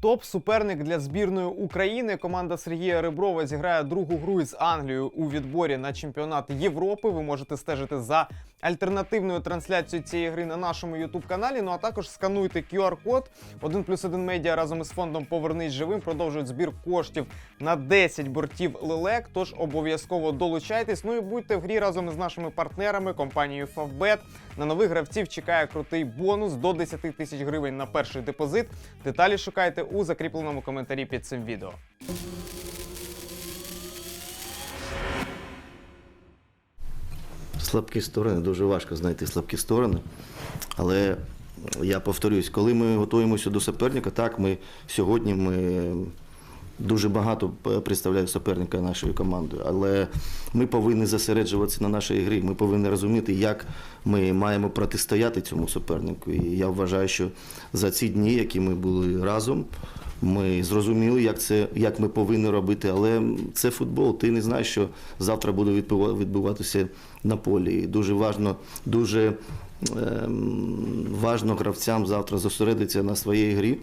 Топ-суперник для збірної України. Команда Сергія Реброва зіграє другу гру із Англією у відборі на чемпіонат Європи. Ви можете стежити за альтернативною трансляцією цієї гри на нашому youtube каналі. Ну а також скануйте QR-код. 1 плюс 1 медіа разом із фондом Повернись живим продовжують збір коштів на 10 бортів лелек. Тож обов'язково долучайтесь. Ну і будьте в грі разом із нашими партнерами, компанією Favbet. На нових гравців чекає крутий бонус до 10 тисяч гривень на перший депозит. Деталі шукайте у закріпленому коментарі під цим відео. Слабкі сторони, дуже важко знайти слабкі сторони. Але я повторюсь, коли ми готуємося до суперника, так, ми сьогодні ми дуже багато представляємо суперника нашої команди, але ми повинні зосереджуватися на нашій грі. Ми повинні розуміти, як ми маємо протистояти цьому супернику. І я вважаю, що за ці дні, які ми були разом, ми зрозуміли, як це як ми повинні робити, але це футбол. Ти не знаєш, що завтра буде відбува- відбуватися на полі. І дуже важно, дуже ем, важно гравцям завтра зосередитися на своїй грі, е,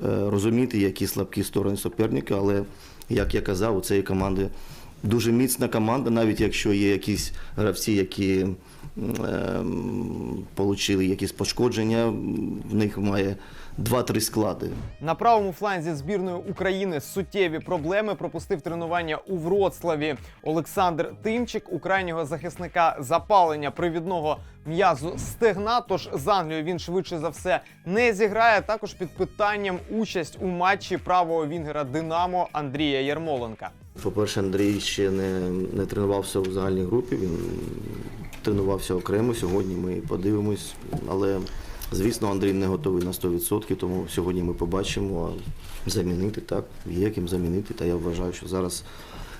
розуміти, які слабкі сторони суперника. Але як я казав, у цієї команди дуже міцна команда, навіть якщо є якісь гравці, які ем, отримали якісь пошкодження, в них має 2-3 склади. На правому фланзі збірної України суттєві проблеми пропустив тренування у Вроцлаві. Олександр Тимчик у крайнього захисника запалення привідного м'язу стегна. Тож з Англією він швидше за все не зіграє. Також під питанням участь у матчі правого вінгера Динамо Андрія Ярмоленка. По-перше, Андрій ще не, не тренувався у загальній групі, він тренувався окремо. Сьогодні ми подивимось. Але, звісно, Андрій не готовий на 100%, тому сьогодні ми побачимо. А замінити так, є ким замінити. Та я вважаю, що зараз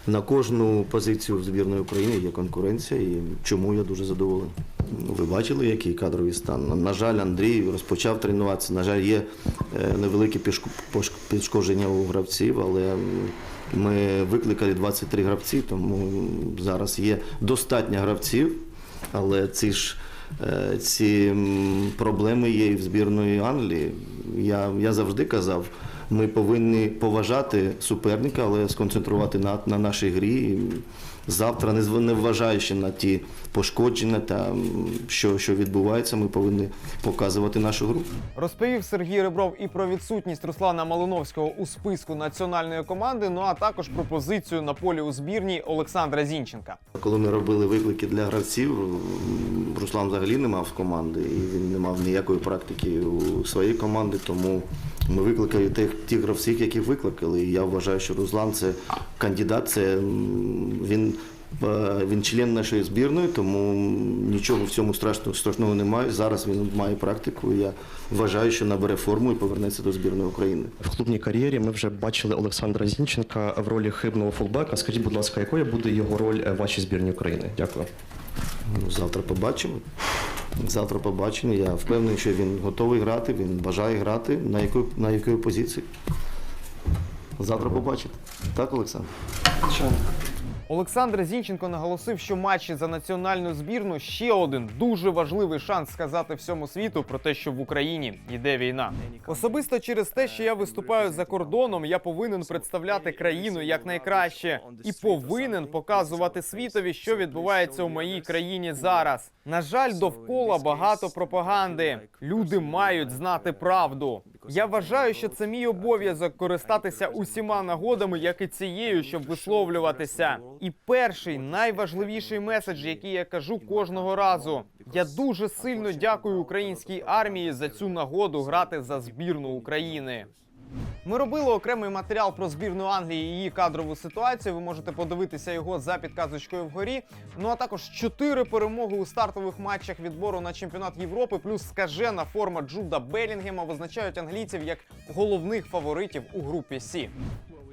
на кожну позицію в збірної України є конкуренція, і чому я дуже задоволений. Ви бачили, який кадровий стан. На жаль, Андрій розпочав тренуватися. На жаль, є е, пош- пошкодження у гравців, але ми викликали 23 гравці, тому зараз є достатньо гравців, але ці ж е, ці проблеми є і в збірної Англії. Я, я завжди казав, ми повинні поважати суперника, але сконцентрувати на, на нашій грі. Завтра, не вважаючи на ті пошкодження та що, що відбувається, ми повинні показувати нашу гру. Розповів Сергій Ребров і про відсутність Руслана Малиновського у списку національної команди. Ну а також про позицію на полі у збірній Олександра Зінченка. Коли ми робили виклики для гравців, Руслан взагалі не мав команди, і він не мав ніякої практики у своїй команді, тому ми викликали тих, тих гравців, яких викликали. І я вважаю, що Руслан це кандидат, це він. е, Він член нашої збірної, тому нічого в цьому страшного, страшного немає. Зараз він має практику. Я вважаю, що набере форму і повернеться до збірної України. В клубній кар'єрі ми вже бачили Олександра Зінченка в ролі хибного фулбека. Скажіть, будь ласка, якою буде його роль е, в вашій збірній України? Дякую. Ну, завтра побачимо. Завтра побачимо. Я впевнений, що він готовий грати, він бажає грати. На якої, на якої позиції? Завтра побачите. Так, Олександр? Олександр Зінченко наголосив, що матчі за національну збірну ще один дуже важливий шанс сказати всьому світу про те, що в Україні йде війна. Особисто через те, що я виступаю за кордоном, я повинен представляти країну якнайкраще і повинен показувати світові, що відбувається у моїй країні зараз. На жаль, довкола багато пропаганди. Люди мають знати правду. Я вважаю, що це мій обов'язок користатися усіма нагодами, як і цією, щоб висловлюватися. І перший найважливіший меседж, який я кажу кожного разу. Я дуже сильно дякую українській армії за цю нагоду грати за збірну України. Ми робили окремий матеріал про збірну Англії і її кадрову ситуацію. Ви можете подивитися його за підказочкою вгорі. Ну а також чотири перемоги у стартових матчах відбору на чемпіонат Європи, плюс скажена форма Джуда Белінгема визначають англійців як головних фаворитів у групі Сі.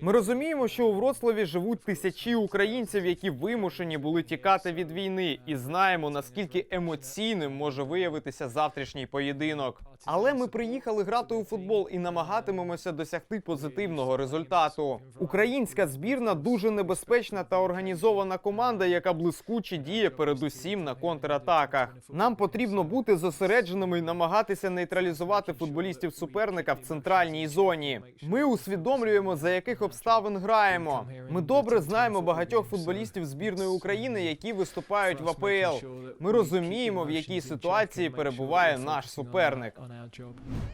Ми розуміємо, що у Вроцлаві живуть тисячі українців, які вимушені були тікати від війни, і знаємо наскільки емоційним може виявитися завтрашній поєдинок. Але ми приїхали грати у футбол і намагатимемося досягти позитивного результату. Українська збірна дуже небезпечна та організована команда, яка блискуче діє передусім на контратаках. Нам потрібно бути зосередженими і намагатися нейтралізувати футболістів суперника в центральній зоні. Ми усвідомлюємо, за яких обставин граємо. Ми добре знаємо багатьох футболістів збірної України, які виступають в АПЛ. Ми розуміємо, в якій ситуації перебуває наш суперник.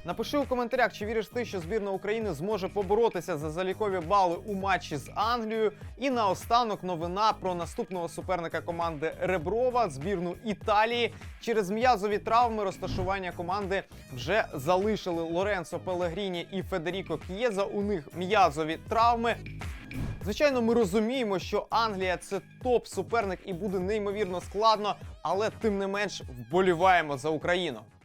Напиши у коментарях, чи віриш ти, що збірна України зможе поборотися за залікові бали у матчі з Англією. І наостанок новина про наступного суперника команди Реброва, збірну Італії. Через м'язові травми розташування команди вже залишили Лоренцо Пелегріні і Федеріко К'єза. У них м'язові травми. Звичайно, ми розуміємо, що Англія це топ суперник і буде неймовірно складно, але тим не менш вболіваємо за Україну.